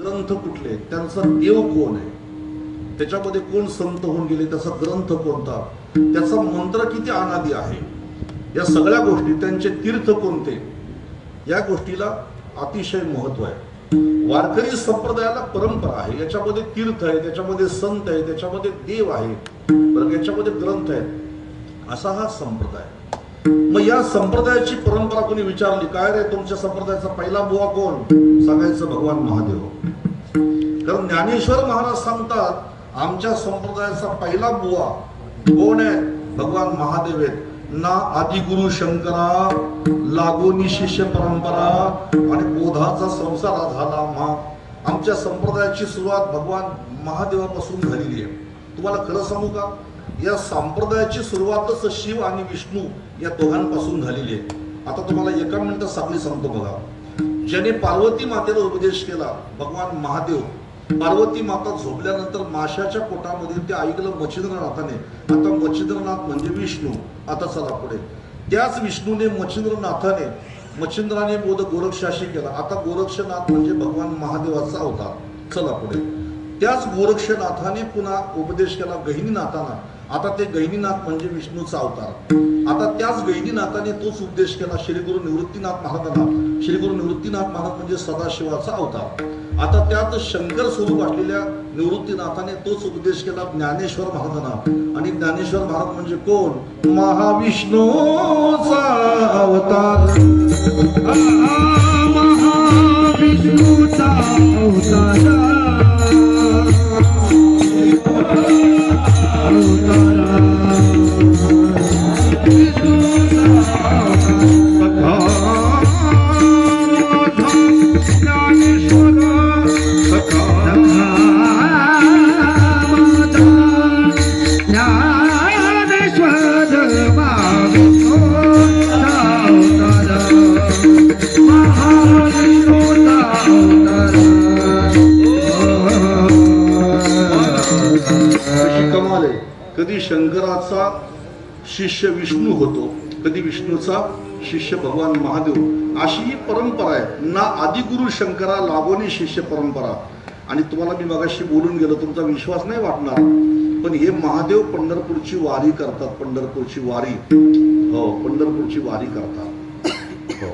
ग्रंथ कुठले? त्यांचा देव कोण आहे? त्याच्यामध्ये कोण संत होऊन गेले? त्याचा ग्रंथ कोणता? त्याचा मंत्र किती अनादी आहे? या सगळ्या गोष्टी त्यांचे तीर्थ कोणते? या गोष्टीला अतिशय महत्त्व आहे. वारकरी संप्रदायाला परंपरा आहे. याच्यामध्ये तीर्थ आहे त्याच्यामध्ये संत आहे त्याच्यामध्ये देव आहे. याच्यामध्ये ग्रंथ आहेत असा हा संप्रदाय. मग या संप्रदायाची परंपरा कोणी विचारली? काय रे तुमच्या संप्रदायाचा पहिला बुवा कोण? सांगायचं भगवान महादेव. कारण ज्ञानेश्वर महाराज सांगतात आमच्या संप्रदायाचा पहिला बुवा कोण आहे? भगवान महादेव आहेत. ना आदिगुरु शंकरा लागोनी शिष्य परंपरा आणि बोधाचा संसार झाला मा आमच्या संप्रदायाची सुरुवात भगवान महादेवापासून झालेली आहे. तुम्हाला खरं सांगू का? या संप्रदायाची सुरुवातच शिव आणि विष्णू या दोघांपासून झालेली आहे. आता तुम्हाला एका मिनिटात साखळी सांगतो बघा. ज्याने पार्वती मातेला उपदेश केला भगवान महादेव पार्वती माता झोपल्यानंतर माशाच्या पोटामध्ये ते ऐकलं मच्छिंद्रनाथाने. आता मच्छिंद्रनाथ म्हणजे विष्णू. आता चला पुढे. त्याच विष्णूने मच्छिंद्रनाथाने मच्छिंद्राने बोध गोरक्षाशी केला. आता गोरक्षनाथ म्हणजे भगवान महादेवाचा अवतार चला पुढे. त्याच गोरक्षनाथाने पुन्हा उपदेश केला गहिनीनाथांना. आता ते गहिनीनाथ म्हणजे विष्णूचा अवतार. आता त्याच गहिनीनाथाने तोच उपदेश केला श्री गुरु निवृत्तीनाथ महाराजांना. श्री गुरु निवृत्तीनाथ महाराज म्हणजे सदाशिवाचा अवतार. आता त्यात शंकर स्वरूप असलेल्या निवृत्तीनाथाने तोच उपदेश केला ज्ञानेश्वर महाराजांना. आणि ज्ञानेश्वर महाराज म्हणजे कोण? महाविष्णूचा अवतार. महाविष्णूचा अवतार. अशी कधी शंकराचा शिष्य विष्णू होतो कधी विष्णूचा शिष्य भगवान महादेव. अशी ही परंपरा आहे. ना आदिगुरु शंकरा लागोनी शिष्य परंपरा. आणि तुम्हाला मी मगाशी बोलून गेलो तुमचा विश्वास नाही वाटणार. पण हे महादेव पंढरपूरची वारी करतात पंढरपूरची वारी. हो पंढरपूरची वारी करतात. हो.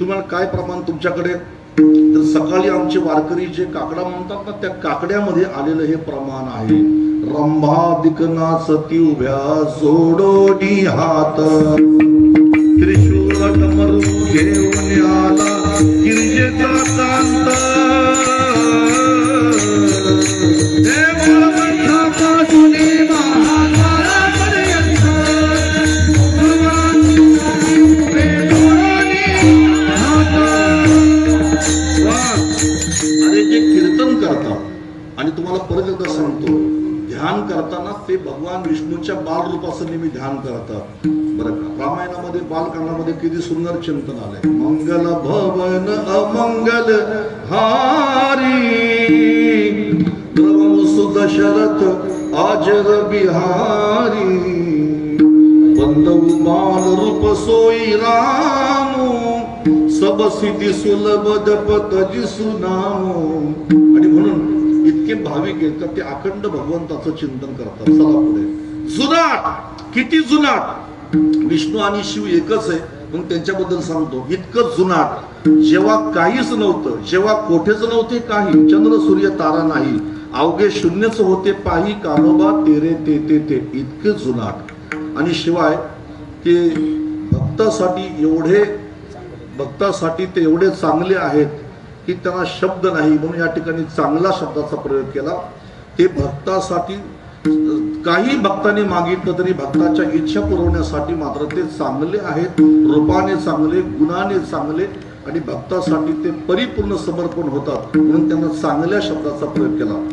तुम्हाला काय प्रमाण तुमच्याकडे? तर सकाळी आमचे वारकरी जे काकडा म्हणतात ना त्या काकड्यामध्ये आलेलं हे प्रमाण आहे. रंभादिकना सती उभ्या जोडोनी हात त्रिशूर डमरू घेऊन आला गिरिजेचा कांत करता आणि तुम्हाला परत एकदा सांगतो ध्यान करताना ते भगवान विष्णूच्या बाल रूपाचं नेहमी ध्यान करतात. बरं का? रामायणामध्ये बालकांडामध्ये किती सुंदर चिंतन आलंय. मंगल भवन अमंगल हारी द्रवसु दशरथ आजर बिहारी बंधू बाल रूप सोई रामू. सब सिद्धी सुलभ दपत जिसू आणि म्हणून इतके भाविक आहेत का ते अखंड भगवंताचं चिंतन करतात. चला पुढे. जुनाट! किती जुनाट? विष्णू आणि शिव एकच आहे. मग त्यांच्याबद्दल सांगतो. इतकं जुनाट. जेव्हा काहीच नव्हतं जेव्हा कोठेच नव्हते काही चंद्र सूर्य तारा नाही. अवघे शून्यच होते पाही कानोबा तेरे ते ते ते. इतके जुनाट. आणि शिवाय ते भक्तासाठी एवढे भक्तासाठी ते एवढे चांगले आहेत की त्यांना शब्द नाही. म्हणून या ठिकाणी चांगला शब्दाचा प्रयोग केला. ते भक्तासाठी काही भक्तांनी मागितलं तरी भक्ताच्या इच्छा पुरवण्यासाठी मात्र ते चांगले आहेत. रूपाने चांगले गुणाने चांगले आणि भक्तासाठी ते परिपूर्ण समर्पण होतात. म्हणून त्यांना चांगल्या शब्दाचा प्रयोग केला.